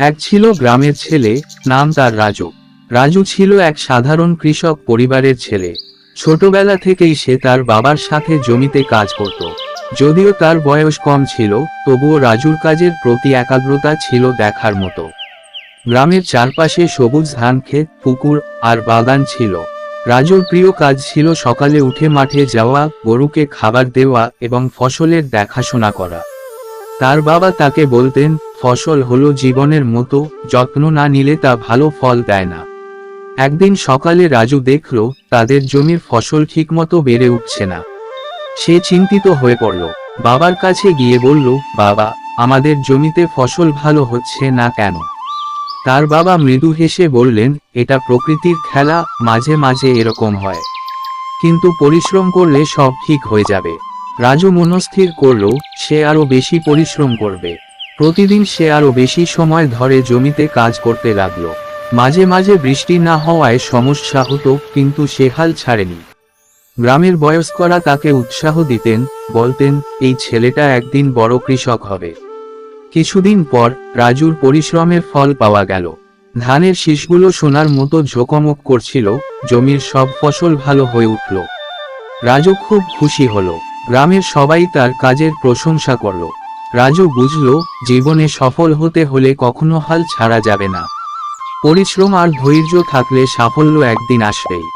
এক ছিল গ্রামের ছেলে, নাম তার রাজু। রাজু ছিল এক সাধারণ কৃষক পরিবারের ছেলে। ছোটবেলা থেকেই সে তার বাবার সাথে জমিতে কাজ করত। যদিও তার বয়স কম ছিল, তবুও রাজুর কাজের প্রতি একাগ্রতা ছিল দেখার মতো। গ্রামের চারপাশে সবুজ ধান ক্ষেত, পুকুর আর বাগান ছিল। রাজুর প্রিয় কাজ ছিল সকালে উঠে মাঠে যাওয়া, গরুকে খাবার দেওয়া এবং ফসলের দেখাশোনা করা। তার বাবা তাকে বলতেন ফসল হলো জীবনের মতো, যত্ন না নিলে তা ভালো ফল দেয় না। একদিন সকালে রাজু দেখল, তাদের জমির ফসল ঠিকমতো বেড়ে উঠছে না। সে চিন্তিত হয়ে পড়ল। বাবার কাছে গিয়ে বলল, বাবা, আমাদের জমিতে ফসল ভালো হচ্ছে না কেন? তার বাবা মৃদু হেসে বললেন, এটা প্রকৃতির খেলা, মাঝে মাঝে এরকম হয়। কিন্তু পরিশ্রম করলে সব ঠিক হয়ে যাবে। রাজু মনস্থির করল, সে আরও বেশি পরিশ্রম করবে। প্রতিদিন সে আরও বেশি সময় ধরে জমিতে কাজ করতে লাগল। মাঝে মাঝে বৃষ্টি না হওয়ায় সমস্যা হতো, কিন্তু সে হাল ছাড়েনি। গ্রামের বয়স্করা তাকে উৎসাহ দিতেন, বলতেন, এই ছেলেটা একদিন বড় কৃষক হবে। কিছুদিন পর রাজুর পরিশ্রমের ফল পাওয়া গেল। ধানের শীষগুলো সোনার মতো ঝোকমক করছিল, জমির সব ফসল ভালো হয়ে উঠল। রাজু খুব খুশি হলো। গ্রামের সবাই তার কাজের প্রশংসা করল। রাজু বুঝল, জীবনে সফল হতে হলে কখনো হাল ছাড়া যাবে না। পরিশ্রম আর ধৈর্য থাকলে সাফল্য একদিন আসবেই।